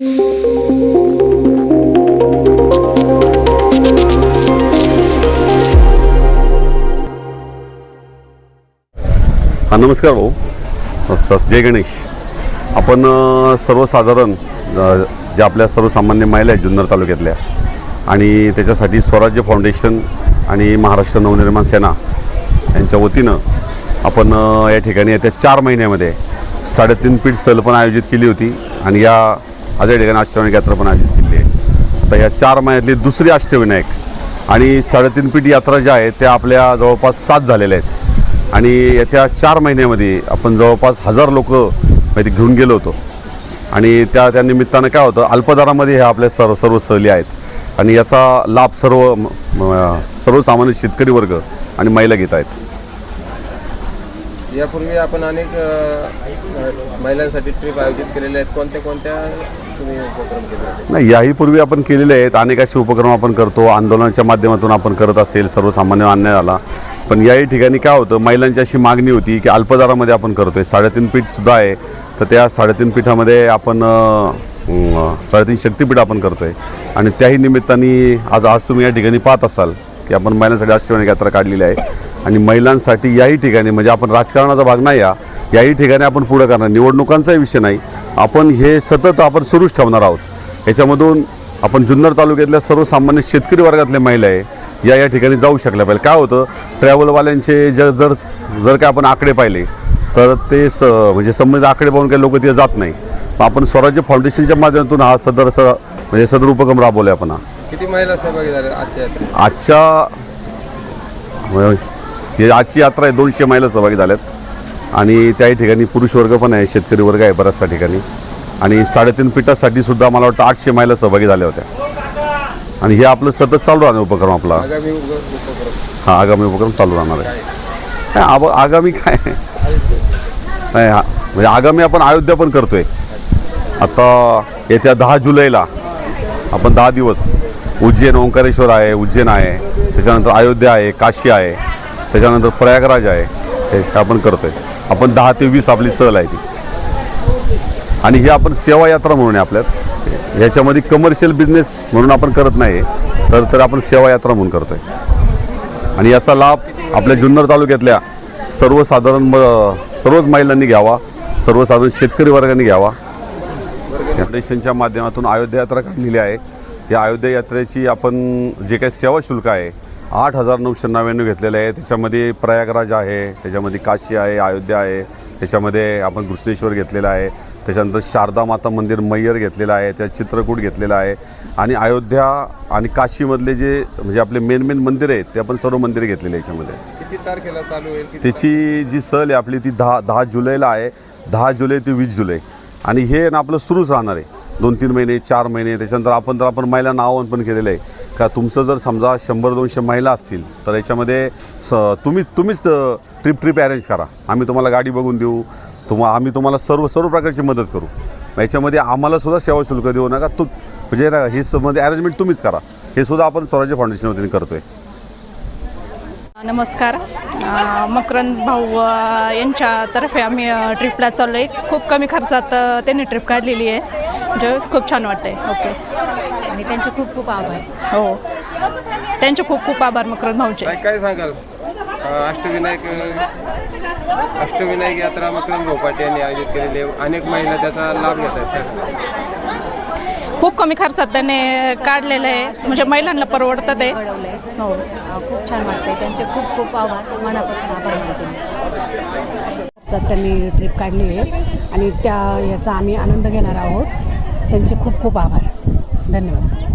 हा नमस्कार भाऊ. जय गणेश. आपण सर्वसाधारण ज्या जे आपल्या सर्वसामान्य महिला आहेत जुन्नर तालुक्यातल्या आणि त्याच्यासाठी स्वराज्य फाउंडेशन आणि महाराष्ट्र नवनिर्माण सेना यांच्या वतीनं आपण या ठिकाणी येत्या चार महिन्यामध्ये साडेतीन पीठ सहल पण आयोजित केली होती आणि या आज ठिकाणी अष्टविनायक यात्रा पण आयोजित केली आहे. आता या चार महिन्यातली दुसरी अष्टविनायक आणि साडेतीन पीठ यात्रा ज्या आहेत त्या आपल्या जवळपास सात झालेल्या आहेत. आणि येत्या चार महिन्यामध्ये आपण जवळपास हजार लोक माहिती घेऊन गेलो होतो. आणि त्या त्या निमित्तानं काय होतं अल्पदरामध्ये ह्या आपल्या सर्व सर्व सहली आहेत. आणि याचा लाभ सर्व सर्वसामान्य शेतकरी वर्ग आणि महिला घेत आहेत. यापूर्वी आपण अनेक महिलांसाठी ट्रिप आयोजित केलेल्या आहेत. कोणत्या कोणत्या तुम्ही उपक्रम केले नाही याही पूर्वी आपण केलेले आहेत. अनेक असे उपक्रम आपण करतो. आंदोलनाच्या माध्यमातून आपण करत असेल. सर्वसामान्य अन्याय झाला. पण याही ठिकाणी काय होतं? महिलांची अशी मागणी होती की अल्पदरामध्ये आपण करतोय. साडेतीन पीठसुद्धा आहे. तर त्या साडेतीन पीठामध्ये आपण साडेतीन शक्तीपीठ आपण करतोय. आणि त्याही निमित्ताने आज आज तुम्ही या ठिकाणी पाहत असाल की आपण महिलांसाठी आश्चर्य यात्रा काढलेली आहे. आणि महिलांसाठी याही ठिकाणी म्हणजे आपण राजकारणाचा भाग नाही या याही ठिकाणी आपण पुढं करणार. निवडणुकांचाही विषय नाही. आपण हे सतत आपण सुरूच ठेवणार आहोत. याच्यामधून आपण जुन्नर तालुक्यातल्या सर्वसामान्य शेतकरी वर्गातल्या महिला आहे या या ठिकाणी जाऊ शकल्या पाहिजे. काय होतं ट्रॅव्हलवाल्यांचे जर जर जर काय आपण आकडे पाहिले तर ते स म्हणजे संबंधित आकडे पाहून काही लोक तिथे जात नाही. आपण स्वराज्य फाउंडेशनच्या माध्यमातून हा सदर स म्हणजे सदर उपक्रम राबवला आपण किती महिला सहभागी झाल्या आजच्या आजच्या ही आजची यात्रा आहे दोनशे महिला सहभागी झाल्यात. आणि त्याही ठिकाणी पुरुष वर्ग पण आहे शेतकरी वर्ग आहे बऱ्याचशा ठिकाणी. आणि साडेतीन पिठासाठी सुद्धा मला वाटतं आठशे महिला सहभागी झाल्या होत्या. आणि हे आपलं सतत चालू राहणार उपक्रम आपला. हा आगामी उपक्रम चालू राहणार आहे. आब आगामी काय? नाही हा म्हणजे आगामी आपण अयोध्या पण करतोय. आता येत्या दहा जुलैला आपण दहा दिवस उज्जैन ओंकारेश्वर आहे उज्जैन आहे त्याच्यानंतर अयोध्या आहे काशी आहे त्याच्यानंतर प्रयागराज आहे. हे आपण करतोय. आपण दहा ते वीस आपली सहल आहे ती. आणि ही आपण सेवा यात्रा म्हणून आहे आपल्यात. ह्याच्यामध्ये कमर्शियल बिझनेस म्हणून आपण करत नाही तर तर आपण सेवा यात्रा म्हणून करतोय. आणि याचा लाभ आपल्या जुन्नर तालुक्यातल्या सर्वसाधारण म- सर्वच महिलांनी घ्यावा. सर्वसाधारण शेतकरी वर्गाने घ्यावा. फाउंडेशनच्या माध्यमातून अयोध्या यात्रा काढलेली आहे. या अयोध्या यात्रेची आपण जे काही सेवा शुल्क आहे आठ हजार नऊशे नव्याण्णव घेतलेलं आहे. त्याच्यामध्ये प्रयागराज आहे त्याच्यामध्ये काशी आहे अयोध्या आहे त्याच्यामध्ये आपण कृष्णेश्वर घेतलेलं आहे. त्याच्यानंतर शारदा माता मंदिर मैयर घेतलेलं आहे त्या चित्रकूट घेतलेलं आहे. आणि अयोध्या आणि काशीमधले जे म्हणजे आपले मेन मेन मंदिर आहेत ते आपण सर्व मंदिरे घेतलेले आहे याच्यामध्ये. किती तारखेला चालू होईल किती त्याची जी सहल आहे आपली ती दहा दहा जुलैला आहे. दहा जुलै ते वीस जुलै. आणि हे ना आपलं सुरूच राहणार आहे. दोन तीन महिने चार महिने त्याच्यानंतर आपण तर आपण महिलांना आवाहन पण केलेलं आहे. का तुमचं जर समजा शंभर दोनशे महिला असतील तर याच्यामध्ये स तुम्ही तुम्हीच ट्रिप ट्रिप अरेंज करा. आम्ही तुम्हाला गाडी बघून देऊ. तुम्हा आम्ही तुम्हाला सर्व सर्व प्रकारची मदत करू. याच्यामध्ये आम्हाला सुद्धा सेवा शुल्क देऊ नका. तू म्हणजे ना हे मध्ये म्हणजे अरेंजमेंट तुम्हीच करा. हे सुद्धा आपण स्वराज्य फाउंडेशन वतीने करतोय. नमस्कार. मकरंद भाऊ यांच्यातर्फे आम्ही ट्रिपला चाललो आहे खूप कमी खर्चात त्यांनी ट्रिप काढलेली आहे. म्हणजे खूप छान वाटतंय. ओके आणि त्यांचे खूप खूप आभार. हो. त्यांचे खूप खूप आभार मकरंद भाऊचे. काय काय सांगाल? अ, अष्टविनायक अष्टविनायक यात्रा मकरंद भोपाटे यांनी आयोजित केलेली आहे. अनेक महिला त्याचा लाभ घेत आहेत. खूप कमी खर्चात त्याने काढलेलं आहे. म्हणजे महिलांना परवडतं ते. हो. खूप छान वाटतंय. त्यांचे खूप खूप आभार. मनापासून आभार मानते चा त्यांनी ट्रिप काढली आहे. आणि त्या याचा आम्ही आनंद घेणार आहोत. त्यांचे खूप खूप आभार. धन्यवाद.